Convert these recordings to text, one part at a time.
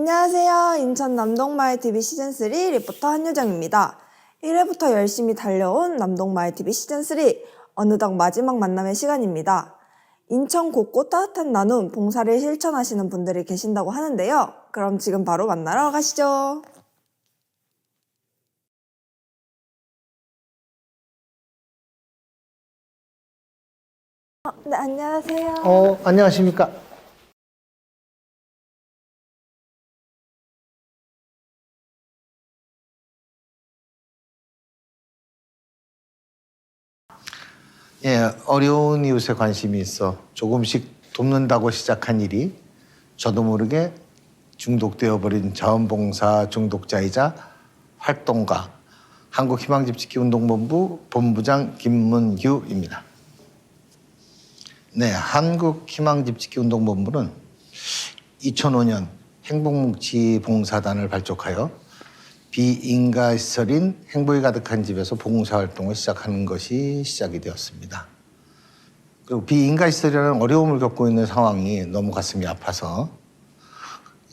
안녕하세요. 인천 남동마을 TV 시즌3 리포터 한유정입니다. 1회부터 열심히 달려온 남동마을 TV 시즌3 어느덧 마지막 만남의 시간입니다. 인천 곳곳 따뜻한 나눔, 봉사를 실천하시는 분들이 계신다고 하는데요. 그럼 지금 바로 만나러 가시죠. 어, 네, 안녕하세요. 어, 안녕하십니까. 예, 어려운 이웃에 관심이 있어 조금씩 돕는다고 시작한 일이 저도 모르게 중독되어 버린 자원봉사 중독자이자 활동가 한국희망집지기 운동본부 본부장 김문규입니다. 네, 한국희망집지기 운동본부는 2005년 행복뭉치봉사단을 발족하여 비인가 시설인 행복이 가득한 집에서 봉사활동을 시작하는 것이 시작이 되었습니다. 그리고 비인가 시설이라는 어려움을 겪고 있는 상황이 너무 가슴이 아파서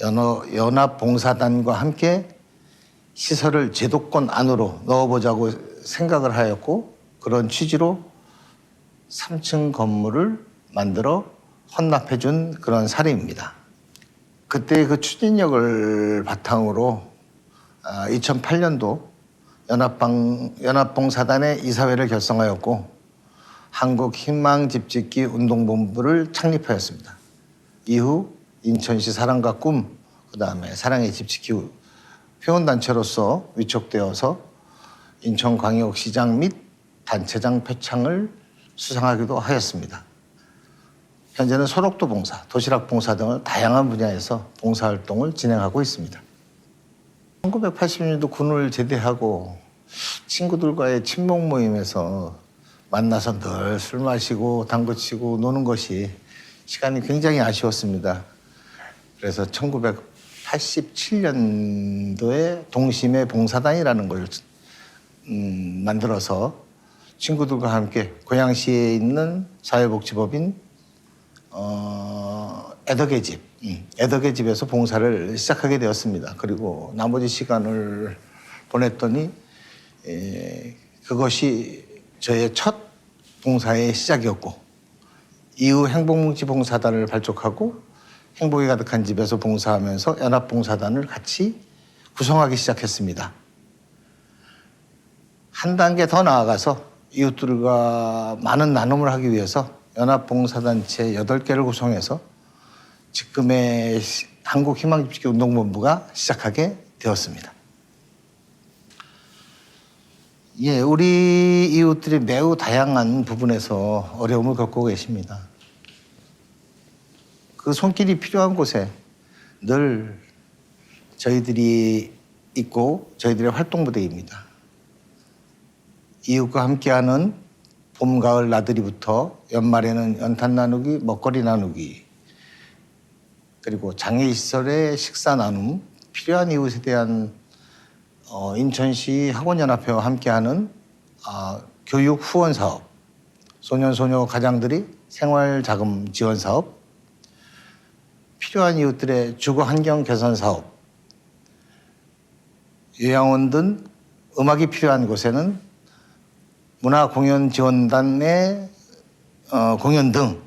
연어, 연합봉사단과 함께 시설을 제도권 안으로 넣어보자고 생각을 하였고 그런 취지로 3층 건물을 만들어 헌납해준 그런 사례입니다. 그때 그 추진력을 바탕으로 2008년도 연합방, 연합봉사단의 이사회를 결성하였고 한국 희망집짓기 운동본부를 창립하였습니다. 이후 인천시 사랑과 꿈, 그 다음에 사랑의 집짓기 회원단체로서 위촉되어서 인천광역시장 및 단체장 표창을 수상하기도 하였습니다. 현재는 소록도 봉사, 도시락 봉사 등을 다양한 분야에서 봉사활동을 진행하고 있습니다. 1980년도 군을 제대하고 친구들과의 친목 모임에서 만나서 늘 술 마시고 당구 치고 노는 것이 시간이 굉장히 아쉬웠습니다. 그래서 1987년도에 동심의 봉사단이라는 걸 음, 만들어서 친구들과 함께 고양시에 있는 사회복지법인 어, 애덕의 집, 음, 애덕의 집에서 봉사를 시작하게 되었습니다. 그리고 나머지 시간을 보냈더니 에, 그것이 저의 첫 봉사의 시작이었고 이후 행복뭉치 봉사단을 발족하고 행복이 가득한 집에서 봉사하면서 연합봉사단을 같이 구성하기 시작했습니다. 한 단계 더 나아가서 이웃들과 많은 나눔을 하기 위해서 연합봉사단체 8개를 구성해서 지금의 시- 한국 희망집지기 운동본부가 시작하게 되었습니다. 예, 우리 이웃들이 매우 다양한 부분에서 어려움을 겪고 계십니다. 그 손길이 필요한 곳에 늘 저희들이 있고 저희들의 활동 부대입니다. 이웃과 함께하는 봄, 가을 나들이부터 연말에는 연탄 나누기, 먹거리 나누기, 그리고 장애 시설의 식사 나눔, 필요한 이웃에 대한 어, 인천시 학원연합회와 함께하는 아, 교육 후원 사업, 소년 소녀 가장들이 생활 자금 지원 사업, 필요한 이웃들의 주거 환경 개선 사업, 요양원 등 음악이 필요한 곳에는 문화 공연 지원단의 어, 공연 등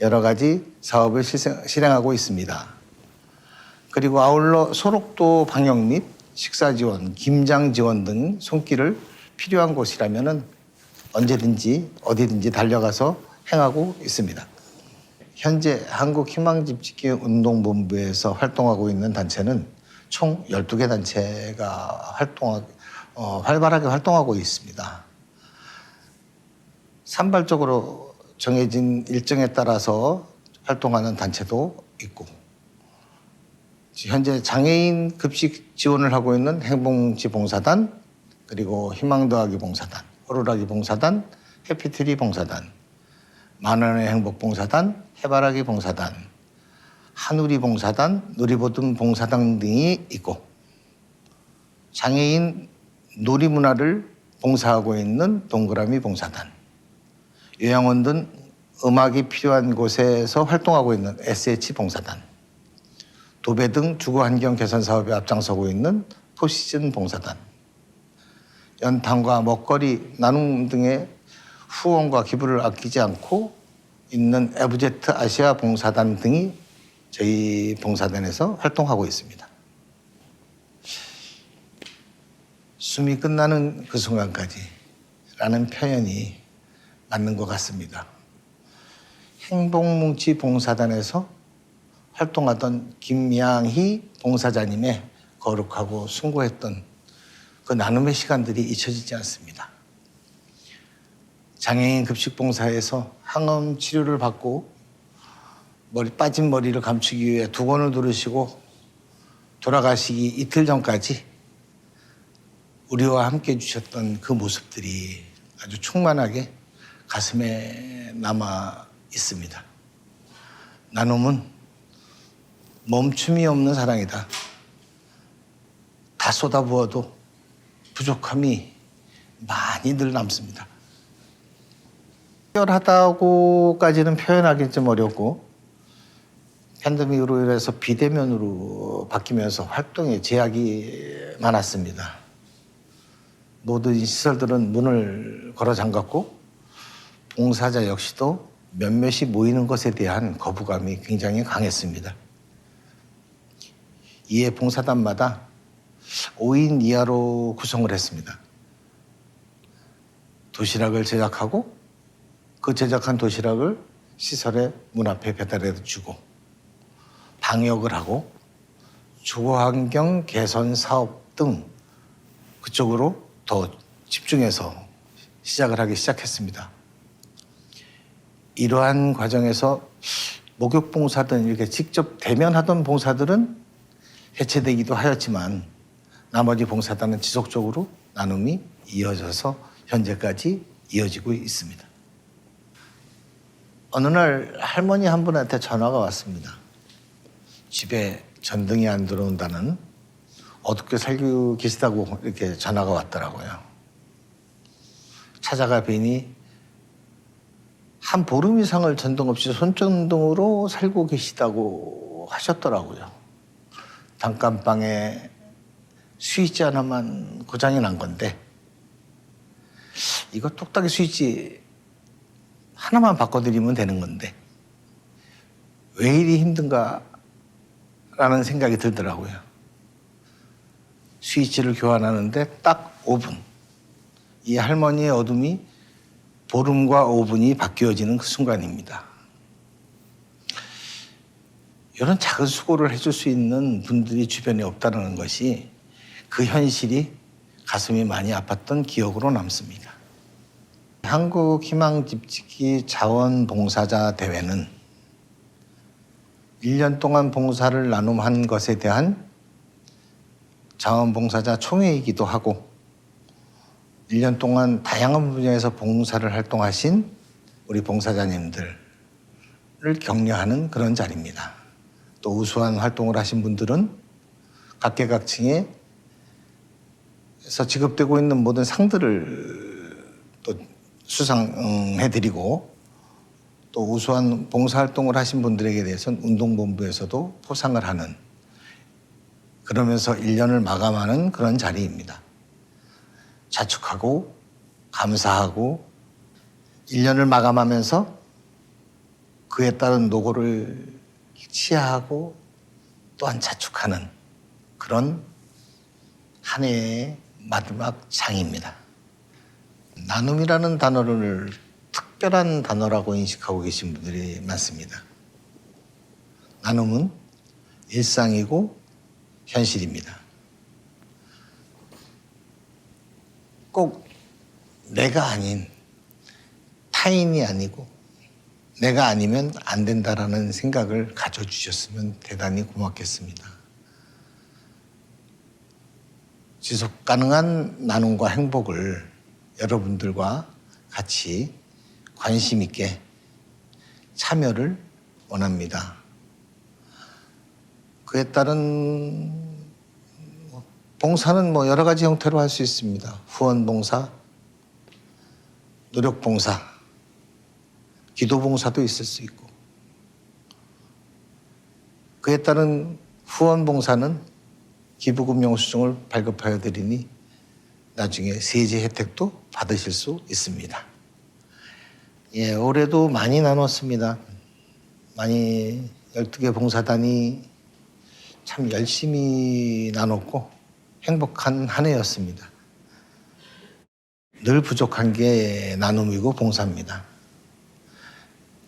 여러 가지 사업을 실생- 실행 하고 있습니다. 그리고 아울러 소록도 방역 및 식사 지원, 김장 지원 등 손길을 필요한 곳이라면은 언제든지 어디든지 달려가서 행하고 있습니다. 현재 한국희망집짓기 운동본부에서 활동하고 있는 단체는 총 12개 단체가 활동하, 어, 활발하게 활동하고 있습니다. 산발적으로 정해진 일정에 따라서 활동하는 단체도 있고 현재 장애인 급식 지원을 하고 있는 행복지 봉사단 그리고 희망 더하기 봉사단, 호루라기 봉사단, 해피트리 봉사단, 만원의 행복 봉사단, 해바라기 봉사단, 한우리 봉사단, 누리보듬 봉사단 등이 있고 장애인 놀이 문화를 봉사하고 있는 동그라미 봉사단, 요양원 등 음악이 필요한 곳에서 활동하고 있는 SH 봉사단, 도배 등 주거 환경 개선 사업에 앞장서고 있는 포시즌 봉사단, 연탄과 먹거리 나눔 등의 후원과 기부를 아끼지 않고 있는 에브제트 아시아 봉사단 등이 저희 봉사단에서 활동하고 있습니다. 숨이 끝나는 그 순간까지 라는 표현이 맞는 것 같습니다. 행복뭉치 봉사단에서 활동하던 김양희 봉사자님의 거룩하고 숭고했던 그 나눔의 시간들이 잊혀지지 않습니다. 장애인 급식봉사에서 항암 치료를 받고 머리 빠진 머리를 감추기 위해 두건을 두르시고 돌아가시기 이틀 전까지 우리와 함께 해주셨던 그 모습들이 아주 충만하게 가슴에 남아 있습니다. 나눔은 멈춤이 없는 사랑이다. 다 쏟아부어도 부족함이 많이 늘 남습니다. 특별하다고까지는 표현하기 좀 어렵고 팬데믹으로 인해서 비대면으로 바뀌면서 활동에 제약이 많았습니다. 모든 시설들은 문을 걸어 잠갔고 봉사자 역시도 몇몇이 모이는 것에 대한 거부감이 굉장히 강했습니다. 이에 봉사단마다 5인 이하로 구성을 했습니다. 도시락을 제작하고 그 제작한 도시락을 시설의 문 앞에 배달해 주고 방역을 하고 주거환경 개선 사업 등 그쪽으로 더 집중해서 시작을 하기 시작했습니다. 이러한 과정에서 목욕 봉사든 이렇게 직접 대면하던 봉사들은 해체되기도 하였지만 나머지 봉사단은 지속적으로 나눔이 이어져서 현재까지 이어지고 있습니다. 어느 날 할머니 한 분한테 전화가 왔습니다. 집에 전등이 안 들어온다는 어둡게 살고 계시다고 이렇게 전화가 왔더라고요. 찾아가 뵈니 한 보름 이상을 전등 없이 손전등으로 살고 계시다고 하셨더라고요. 단칸방에 스위치 하나만 고장이 난 건데 이거 뚝딱이 스위치 하나만 바꿔드리면 되는 건데 왜 이리 힘든가 라는 생각이 들더라고요. 스위치를 교환하는데 딱 5분. 이 할머니의 어둠이 보름과 5분이 바뀌어지는 그 순간입니다. 이런 작은 수고를 해줄 수 있는 분들이 주변에 없다는 것이 그 현실이 가슴이 많이 아팠던 기억으로 남습니다. 한국 희망 집지기 자원봉사자 대회는 1년 동안 봉사를 나눔한 것에 대한 자원봉사자 총회이기도 하고 1년 동안 다양한 분야에서 봉사를 활동하신 우리 봉사자님들을 격려하는 그런 자리입니다. 또 우수한 활동을 하신 분들은 각계각층에 서 지급되고 있는 모든 상들을 또 수상해드리고 또 우수한 봉사활동을 하신 분들에게 대해서는 운동본부에서도 포상을 하는 그러면서 1년을 마감하는 그런 자리입니다. 자축하고 감사하고 1년을 마감하면서 그에 따른 노고를 치하하고 또한 자축하는 그런 한 해의 마지막 장입니다. 나눔이라는 단어를 특별한 단어라고 인식하고 계신 분들이 많습니다. 나눔은 일상이고 현실입니다. 꼭 내가 아닌 타인이 아니고 내가 아니면 안 된다라는 생각을 가져주셨으면 대단히 고맙겠습니다. 지속 가능한 나눔과 행복을 여러분들과 같이 관심 있게 참여를 원합니다. 그에 따른 봉사는 뭐 여러 가지 형태로 할 수 있습니다. 후원 봉사, 노력 봉사, 기도 봉사도 있을 수 있고 그에 따른 후원 봉사는 기부금 영수증을 발급하여 드리니 나중에 세제 혜택도 받으실 수 있습니다. 예, 올해도 많이 나눴습니다. 많이 12개 봉사단이 참 열심히 나눴고 행복한 한 해였습니다. 늘 부족한 게 나눔이고 봉사입니다.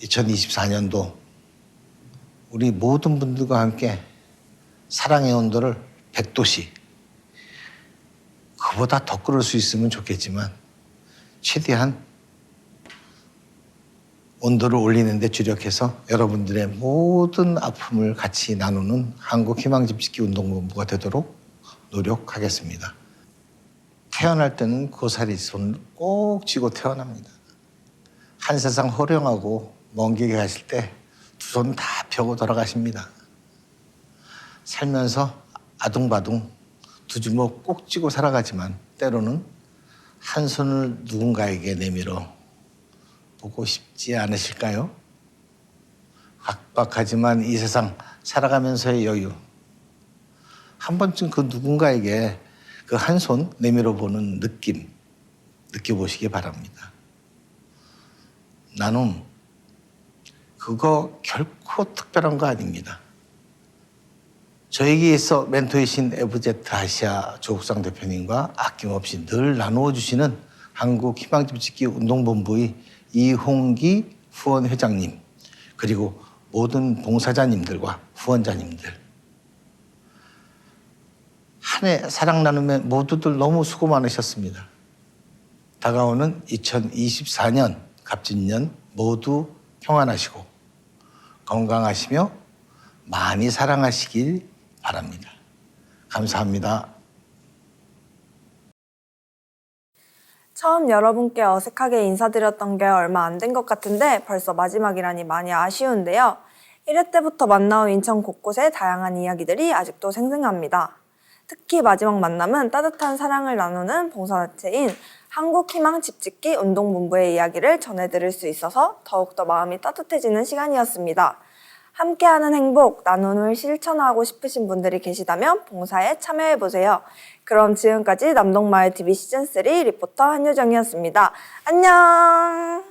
2024년도 우리 모든 분들과 함께 사랑의 온도를 100도씩 그보다 더 끌을 수 있으면 좋겠지만 최대한 온도를 올리는 데 주력해서 여러분들의 모든 아픔을 같이 나누는 한국희망집짓기 운동본부가 되도록 노력하겠습니다. 태어날 때는 고사리 손을 꼭 쥐고 태어납니다. 한 세상 호령하고 먼길 가실 때 두 손 다 펴고 돌아가십니다. 살면서 아둥바둥 두 주먹 꼭 쥐고 살아가지만 때로는 한 손을 누군가에게 내밀어 보고 싶지 않으실까요? 각박하지만 이 세상 살아가면서의 여유. 한 번쯤 그 누군가에게 그 한 손 내밀어 보는 느낌 느껴보시기 바랍니다. 나눔 그거 결코 특별한 거 아닙니다. 저에게 있어 멘토이신 에브제트 아시아 조국상 대표님과 아낌없이 늘 나누어 주시는 한국 희망집 짓기 운동본부의 이홍기 후원 회장님 그리고 모든 봉사자님들과 후원자님들 한 해 사랑 나눔에 모두들 너무 수고 많으셨습니다. 다가오는 2024년 갑진년 모두 평안하시고 건강하시며 많이 사랑하시길 바랍니다. 감사합니다. 처음 여러분께 어색하게 인사드렸던 게 얼마 안 된 것 같은데 벌써 마지막이라니 많이 아쉬운데요. 1회 때부터 만나온 인천 곳곳의 다양한 이야기들이 아직도 생생합니다. 특히 마지막 만남은 따뜻한 사랑을 나누는 봉사단체인 한국희망 집짓기 운동본부의 이야기를 전해드릴 수 있어서 더욱더 마음이 따뜻해지는 시간이었습니다. 함께하는 행복, 나눔을 실천하고 싶으신 분들이 계시다면 봉사에 참여해보세요. 그럼 지금까지 남동마을 TV 시즌3 리포터 한효정이었습니다. 안녕!